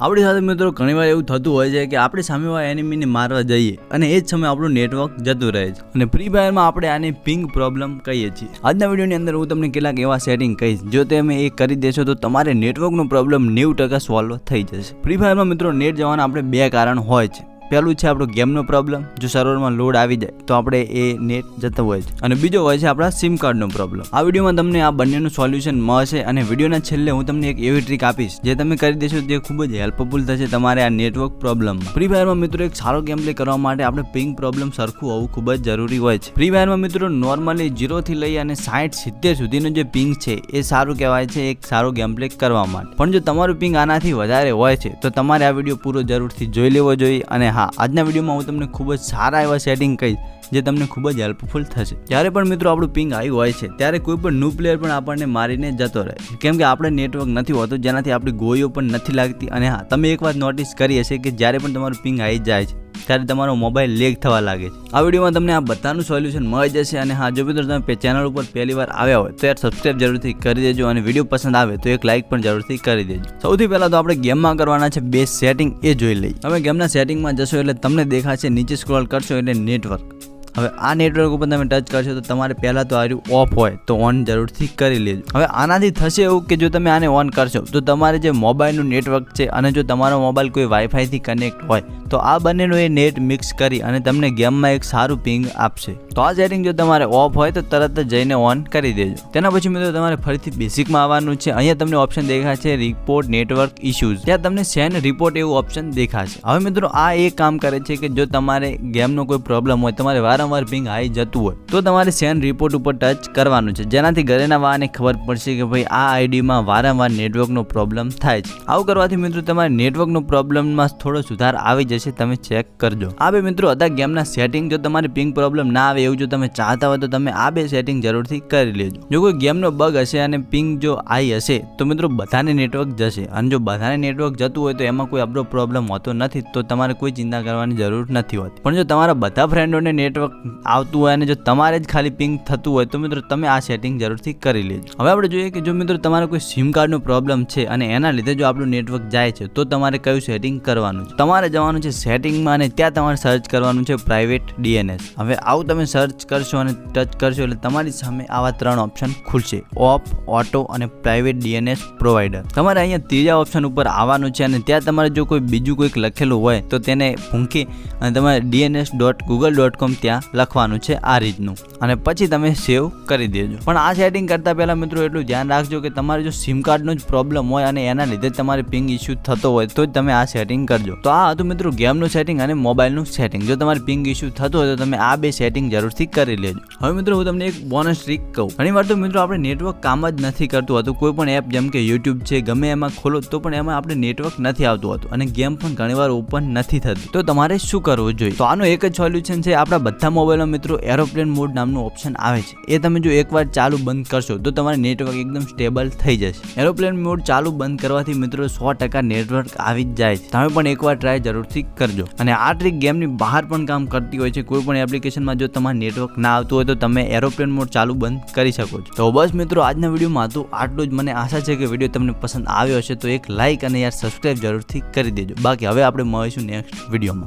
આપણી સાથે મિત્રો ઘણીવાર એવું થતું હોય છે કે આપણે સામેવાળા એનિમીને મારવા જઈએ અને એ જ સમયે આપણું નેટવર્ક જતું રહે છે. અને ફ્રી ફાયરમાં આપણે આને પિંગ પ્રોબ્લેમ કહીએ છીએ. આજના વિડીયોની અંદર હું તમને કેટલાક એવા સેટિંગ કહીશ, જો તમે એ કરી દેશો તો તમારે નેટવર્કનો પ્રોબ્લેમ નેવું ટકા સોલ્વ થઈ જશે. ફ્રી ફાયરમાં મિત્રો નેટ જવાના આપણે બે કારણ હોય છે. પહેલું છે આપણો ગેમનો પ્રોબ્લેમ. જો સર્વરમાં લોડ આવી જાય, તો આપણે એ નેટ જતો હોય છે. અને બીજો હોય છે આપણા સિમ કાર્ડનો પ્રોબ્લેમ. આ વિડીયોમાં તમને આ બંનેનું સોલ્યુશન મળશે અને વિડીયોના છેલ્લે હું તમને એક એવી ટ્રીક આપીશ, જે તમે કરી દેશો તે ખૂબ જ હેલ્પફુલ થશે તમારે આ નેટવર્ક પ્રોબ્લેમ ફ્રી ફાયરમાં મિત્રો એક સારો ગેમ પ્લે કરવા માટે આપણે પિંગ પ્રોબ્લેમ સરખું હોવું ખૂબ જ જરૂરી હોય છે. ફ્રી ફાયરમાં મિત્રો નોર્મલી જીરોથી લઈ અને સાઠ સિત્તેર સુધીનું જે પિંગ છે, એ સારું કહેવાય છે એક સારો ગેમ પ્લે કરવા માટે. પણ જો તમારું પિંગ આનાથી વધારે હોય છે, તો તમારે આ વીડિયો પૂરો જરૂરથી જોઈ લેવો જોઈએ અને હા આજના વિડીયોમાં હું તમને ખૂબ જ સારા એવા સેટિંગ કહીશ જે તમને ખૂબ જ હેલ્પફુલ થશે. જ્યારે પણ મિત્રો આપણું પિંગ આવ્યું હોય છે, ત્યારે કોઈ પણ ન્યૂ પ્લેયર પણ આપણને મારીને જતો રહે. છે કેમ કે આપણે નેટવર્ક નથી હોતું, જેનાથી આપણી ગોળીઓ પણ નથી લાગતી. અને હા, તમે એક વાત નોટિસ કરી હશે કે જ્યારે પણ તમારું પિંગ આવી જાય છે ત્યારે તમારો મોબાઈલ લેગ થવા લાગે છે. આ વિડીયોમાં તમને આ બધાનું સોલ્યુશન મળી જશે અને હા, જો મિત્રો તમે ચેનલ ઉપર પહેલી વાર આવ્યા હોય, તો યાર સબસ્ક્રાઈબ જરૂરથી કરી દેજો અને વીડિયો પસંદ આવે તો એક લાઇક પણ જરૂરથી કરી દેજો. સૌથી પહેલાં તો આપણે ગેમમાં કરવાના છે બે સેટિંગ એ જોઈ લઈએ. તમે ગેમના સેટિંગમાં જશો એટલે તમને દેખાશે, નીચે સ્ક્રોલ કરશો એટલે નેટવર્ક હવે આ નેટવર્ક ઉપર તમે ટચ કરશો તો તમારે પહેલાં તો આર્યું ઓફ હોય તો ઓન જરૂરથી કરી લેજો. હવે આનાથી થશે એવું કે જો તમે આને ઓન કરશો, તો તમારે જે મોબાઈલનું નેટવર્ક છે અને જો તમારો મોબાઈલ કોઈ વાઈફાઈથી કનેક્ટ હોય, તો આ બંનેનું એ નેટ મિક્સ કરી અને તમને ગેમમાં એક સારું પિંગ આપશે. તો આ સેટિંગ જો તમારે ઓફ હોય તો તરત જ જઈને ઓન કરી દેજો. તેના પછી મિત્રો તમારે ફરીથી બેસિકમાં આવવાનું છે. અહીંયા તમને ઓપ્શન દેખાશે રિપોર્ટ નેટવર્ક ઇશ્યુઝ ત્યાં તમને સેન રિપોર્ટ એવું ઓપ્શન દેખાશે. હવે મિત્રો આ એ કામ કરે છે કે જો તમારે ગેમનો કોઈ પ્રોબ્લેમ હોય, તમારે વારંવાર પિંગ આવી જતું હોય, તો તમારે સેન રિપોર્ટ ઉપર ટચ કરવાનું છે. જેનાથી ઘરેના વાને ખબર પડશે કે ભાઈ આ આઈડીમાં વારંવાર નેટવર્કનો પ્રોબ્લેમ થાય છે. આવું કરવાથી મિત્રો તમારે નેટવર્કનો પ્રોબ્લેમમાં થોડો સુધાર આવી જશે, તમે ચેક કરજો. આ બે મિત્રો હતા ગેમના સેટિંગ જો તમારે પિંગ પ્રોબ્લેમ ના આવે એવું જો તમે ચાહતા હોય તો તમે આ બે સેટિંગ જરૂરથી કરી લેજો. જો કોઈ ગેમનો બગ હશે અને પિંગ જો આઈ હશે, તો મિત્રો બધાને નેટવર્ક જશે. અને જો બધાને નેટવર્ક જતું હોય તો એમાં કોઈ આપણો પ્રોબ્લેમ હોતો નથી, તો તમારે કોઈ ચિંતા કરવાની જરૂર નથી હોતી. પણ જો તમારા બધા ફ્રેન્ડોને નેટવર્ક આવતું હોય અને જો તમારે જ ખાલી પિંક થતું હોય તો મિત્રો તમે આ સેટિંગ જરૂરથી કરી લેજો. હવે આપણે જોઈએ કે જો મિત્રો તમારે કોઈ સિમ કાર્ડનો પ્રોબ્લેમ છે અને એના લીધે જો આપણું નેટવર્ક જાય છે, તો તમારે કયું સેટિંગ કરવાનું છે? તમારે જવાનું છે સેટિંગમાં અને ત્યાં તમારે સર્ચ કરવાનું છે પ્રાઇવેટ ડીએનએસ હવે આવું તમે સર્ચ કરશો અને ટચ કરશો એટલે તમારી સામે આવા ત્રણ ઓપ્શન ખુલશે. ઓપ, ઓટો અને પ્રાઇવેટ ડીએનએસ પ્રોવાઈડર તમારે અહીંયા ત્રીજા ઓપ્શન ઉપર આવવાનું છે અને ત્યાં તમારે જો કોઈ બીજું કોઈક લખેલું હોય તો તેને ફૂંકી અને તમારે DNS dot Google dot com ત્યાં લખવાનું છે આ રીતનું. અને પછી તમે સેવ કરી દેજો. પણ આ સેટિંગ કરતાં પહેલાં મિત્રો એટલું ધ્યાન રાખજો કે તમારે જો સિમ કાર્ડનો જ પ્રોબ્લેમ હોય અને એના લીધે તમારે પિંગ ઇસ્યુ થતો હોય, તો જ તમે આ સેટિંગ કરજો. તો આ હતું મિત્રો ગેમનું સેટિંગ અને મોબાઈલનું સેટિંગ જો તમારે પિંગ ઇસ્યુ થતો હોય તો તમે આ બે સેટિંગ જરૂરથી કરી લેજો. હવે મિત્રો હું તમને એક બોનસ ટ્રીક કહું. ઘણી વાર તો મિત્રો આપણે નેટવર્ક કામ જ નથી કરતું હતું. કોઈ પણ એપ જેમ કે યુટ્યુબ છે, ગમે એમાં ખોલો તો પણ એમાં આપણે નેટવર્ક નથી આવતું હતું. અને ગેમ પણ ઘણીવાર ઓપન નથી થતી. તો તમારે શું કરવું જોઈએ? તો આનું એક જ સોલ્યુશન છે, આપણા બધા મોબાઈલમાં મિત્રો એરોપ્લેન મોડ નામનું ઓપ્શન આવે છે. એ તમે જો એકવાર ચાલુ બંધ કરશો તો તમારે નેટવર્ક એકદમ સ્ટેબલ થઈ જશે. એરોપ્લેન મોડ ચાલુ બંધ કરવાથી મિત્રો સો ટકા નેટવર્ક આવી જ જાય છે. તમે પણ એકવાર ટ્રાય જરૂરથી કરજો. અને આ ટ્રીક ગેમની બહાર પણ કામ કરતી હોય છે. કોઈ પણ એપ્લિકેશનમાં જો તમારે નેટવર્ક ના આવતું હોય તો તમે એરોપ્લેન મોડ ચાલુ બંધ કરી શકો છો. તો બસ મિત્રો, આજના વિડીયોમાં હતું આટલું જ. મને આશા છે કે વીડિયો તમને પસંદ આવ્યો હશે તો એક લાઇક અને યાર સબસ્ક્રાઈબ જરૂરથી કરી દેજો. બાકી હવે આપણે મળીશું નેક્સ્ટ વિડીયોમાં.